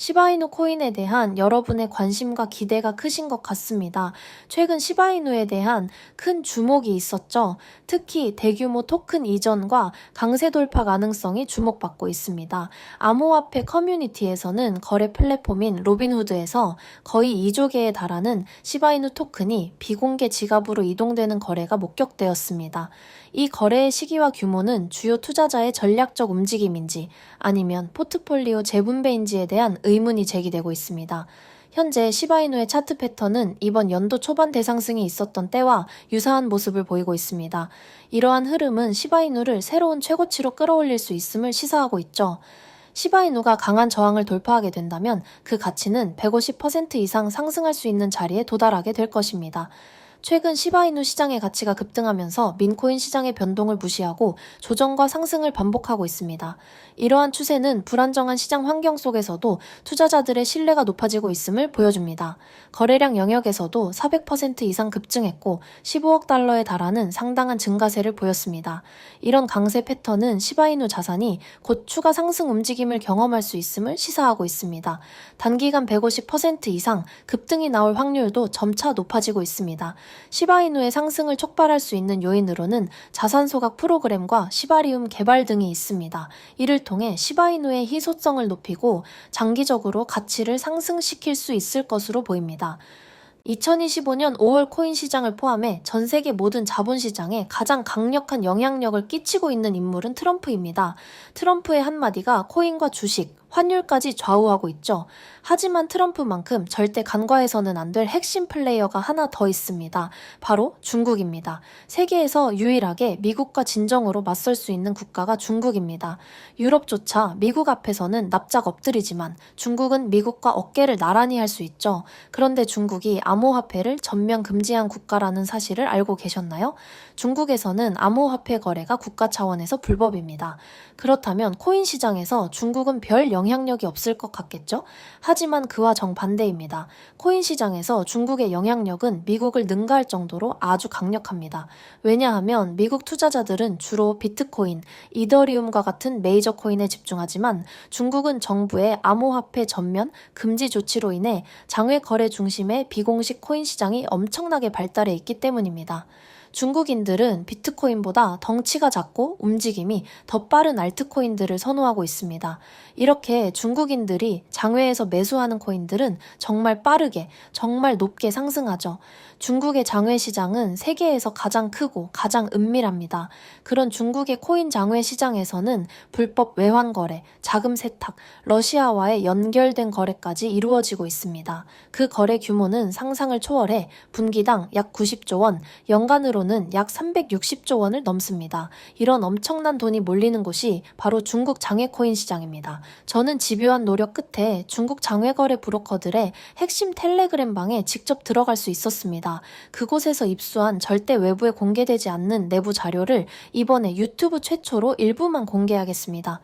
시바이누 코인에 대한 여러분의 관심과 기대가 크신 것 같습니다. 최근 시바이누에 대한 큰 주목이 있었죠. 특히 대규모 토큰 이전과 강세 돌파 가능성이 주목받고 있습니다. 암호화폐 커뮤니티에서는 거래 플랫폼인 로빈후드에서 거의 2조 개에 달하는 시바이누 토큰이 비공개 지갑으로 이동되는 거래가 목격되었습니다. 이 거래의 시기와 규모는 주요 투자자의 전략적 움직임인지 아니면 포트폴리오 재분배인지에 대한 의문이 제기되고 있습니다. 현재 시바이누의 차트 패턴은 이번 연도 초반 대상승이 있었던 때와 유사한 모습을 보이고 있습니다. 이러한 흐름은 시바이누를 새로운 최고치로 끌어올릴 수 있음을 시사하고 있죠. 시바이누가 강한 저항을 돌파하게 된다면 그 가치는 150% 이상 상승할 수 있는 자리에 도달하게 될 것입니다. 최근 시바이누 시장의 가치가 급등하면서 민코인 시장의 변동을 무시하고 조정과 상승을 반복하고 있습니다. 이러한 추세는 불안정한 시장 환경 속에서도 투자자들의 신뢰가 높아지고 있음을 보여줍니다. 거래량 영역에서도 400% 이상 급증했고 15억 달러에 달하는 상당한 증가세를 보였습니다. 이런 강세 패턴은 시바이누 자산이 곧 추가 상승 움직임을 경험할 수 있음을 시사하고 있습니다. 단기간 150% 이상 급등이 나올 확률도 점차 높아지고 있습니다. 시바이누의 상승을 촉발할 수 있는 요인으로는 자산 소각 프로그램과 시바리움 개발 등이 있습니다. 이를 통해 시바이누의 희소성을 높이고 장기적으로 가치를 상승시킬 수 있을 것으로 보입니다. 2025년 5월 코인 시장을 포함해 전 세계 모든 자본 시장에 가장 강력한 영향력을 끼치고 있는 인물은 트럼프입니다. 트럼프의 한마디가 코인과 주식, 환율까지 좌우하고 있죠. 하지만 트럼프만큼 절대 간과해서는 안 될 핵심 플레이어가 하나 더 있습니다. 바로 중국입니다. 세계에서 유일하게 미국과 진정으로 맞설 수 있는 국가가 중국입니다. 유럽조차 미국 앞에서는 납작 엎드리지만 중국은 미국과 어깨를 나란히 할 수 있죠. 그런데 중국이 암호화폐를 전면 금지한 국가라는 사실을 알고 계셨나요? 중국에서는 암호화폐 거래가 국가 차원에서 불법입니다. 그렇다면 코인 시장에서 중국은 별 영향력이 없을 것 같겠죠? 하지만 그와 정반대입니다. 코인 시장에서 중국의 영향력은 미국을 능가할 정도로 아주 강력합니다. 왜냐하면 미국 투자자들은 주로 비트코인, 이더리움과 같은 메이저 코인에 집중하지만 중국은 정부의 암호화폐 전면 금지 조치로 인해 장외 거래 중심의 비공식 코인 시장이 엄청나게 발달해 있기 때문입니다. 중국인들은 비트코인보다 덩치가 작고 움직임이 더 빠른 알트코인들을 선호하고 있습니다. 이렇게 중국인들이 장외에서 매수하는 코인들은 정말 빠르게, 정말 높게 상승하죠. 중국의 장외 시장은 세계에서 가장 크고 가장 은밀합니다. 그런 중국의 코인 장외 시장에서는 불법 외환 거래, 자금 세탁, 러시아와의 연결된 거래까지 이루어지고 있습니다. 그 거래 규모는 상상을 초월해 분기당 약 90조 원, 연간으로 는 약 360조 원을 넘습니다. 이런 엄청난 돈이 몰리는 곳이 바로 중국 장외 코인 시장입니다. 저는 집요한 노력 끝에 중국 장외 거래 브로커들의 핵심 텔레그램 방에 직접 들어갈 수 있었습니다. 그곳에서 입수한 절대 외부에 공개되지 않는 내부 자료를 이번에 유튜브 최초로 일부만 공개하겠습니다.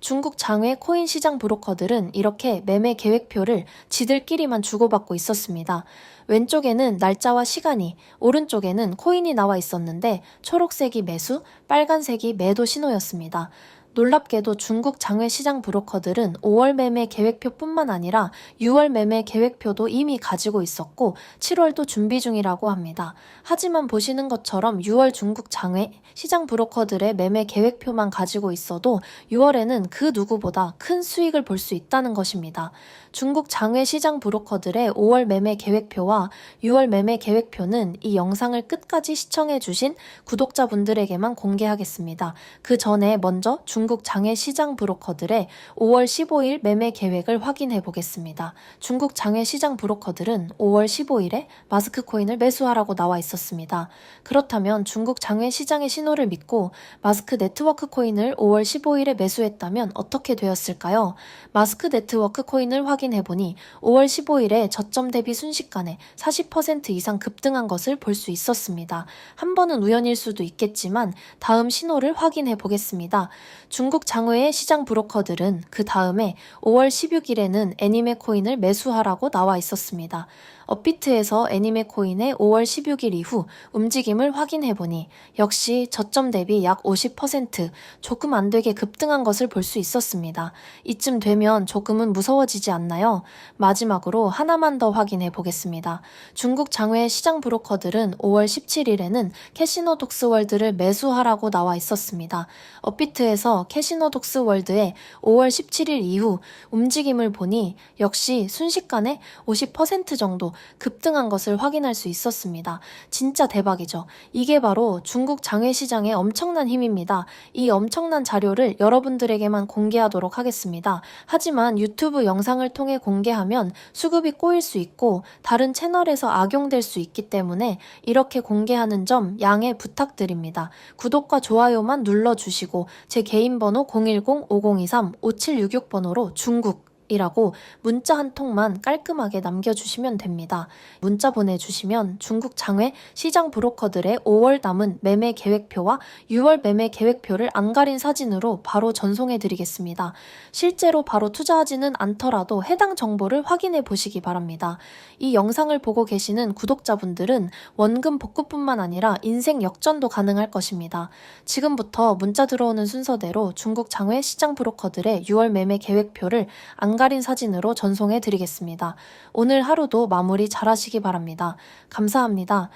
중국 장외 코인 시장 브로커들은 이렇게 매매 계획표를 지들끼리만 주고받고 있었습니다. 왼쪽에는 날짜와 시간이, 오른쪽에는 코인이 나와 있었는데 초록색이 매수, 빨간색이 매도 신호였습니다. 놀랍게도 중국 장외 시장 브로커들은 5월 매매 계획표뿐만 아니라 6월 매매 계획표도 이미 가지고 있었고 7월도 준비 중이라고 합니다. 하지만 보시는 것처럼 6월 중국 장외 시장 브로커들의 매매 계획표만 가지고 있어도 6월에는 그 누구보다 큰 수익을 볼 수 있다는 것입니다. 중국 장외 시장 브로커들의 5월 매매 계획표와 6월 매매 계획표는 이 영상을 끝까지 시청해 주신 구독자분들에게만 공개하겠습니다. 그 전에 먼저 중국 장외 시장 브로커들의 5월 15일 매매 계획을 확인해 보겠습니다. 중국 장외 시장 브로커들은 5월 15일에 마스크 코인을 매수하라고 나와 있었습니다. 그렇다면 중국 장외 시장의 신호를 믿고 마스크 네트워크 코인을 5월 15일에 매수했다면 어떻게 되었을까요? 마스크 네트워크 코인을 확인해 보니 5월 15일에 저점 대비 순식간에 40% 이상 급등한 것을 볼 수 있었습니다. 한 번은 우연일 수도 있겠지만 다음 신호를 확인해 보겠습니다. 중국 장외의 시장 브로커들은 그 다음에 5월 16일에는 애니메 코인을 매수하라고 나와 있었습니다. 업비트에서 애니메 코인의 5월 16일 이후 움직임을 확인해 보니 역시 저점 대비 약 50% 조금 안 되게 급등한 것을 볼 수 있었습니다. 이쯤 되면 조금은 무서워지지 않나요? 마지막으로 하나만 더 확인해 보겠습니다. 중국 장외 시장 브로커들은 5월 17일에는 캐시노 독스 월드를 매수하라고 나와 있었습니다. 업비트에서 캐시노 독스 월드의 5월 17일 이후 움직임을 보니 역시 순식간에 50% 정도 급등한 것을 확인할 수 있었습니다. 진짜 대박이죠. 이게 바로 중국 장외시장의 엄청난 힘입니다. 이 엄청난 자료를 여러분들에게만 공개하도록 하겠습니다. 하지만 유튜브 영상을 통해 공개하면 수급이 꼬일 수 있고 다른 채널에서 악용될 수 있기 때문에 이렇게 공개하는 점 양해 부탁드립니다. 구독과 좋아요만 눌러주시고 제 개인 번호 010-5023-5766번호로 중국 이라고 문자 한 통만 깔끔하게 남겨주시면 됩니다. 문자 보내주시면 중국 장외 시장 브로커들의 5월 남은 매매 계획표와 6월 매매 계획표를 안 가린 사진으로 바로 전송해 드리겠습니다. 실제로 바로 투자하지는 않더라도 해당 정보를 확인해 보시기 바랍니다. 이 영상을 보고 계시는 구독자분들은 원금 복구뿐만 아니라 인생 역전도 가능할 것입니다. 지금부터 문자 들어오는 순서대로 중국 장외 시장 브로커들의 6월 매매 계획표를 안 가린 사진으로 전송해 드리겠습니다. 오늘 하루도 마무리 잘 하시기 바랍니다. 감사합니다.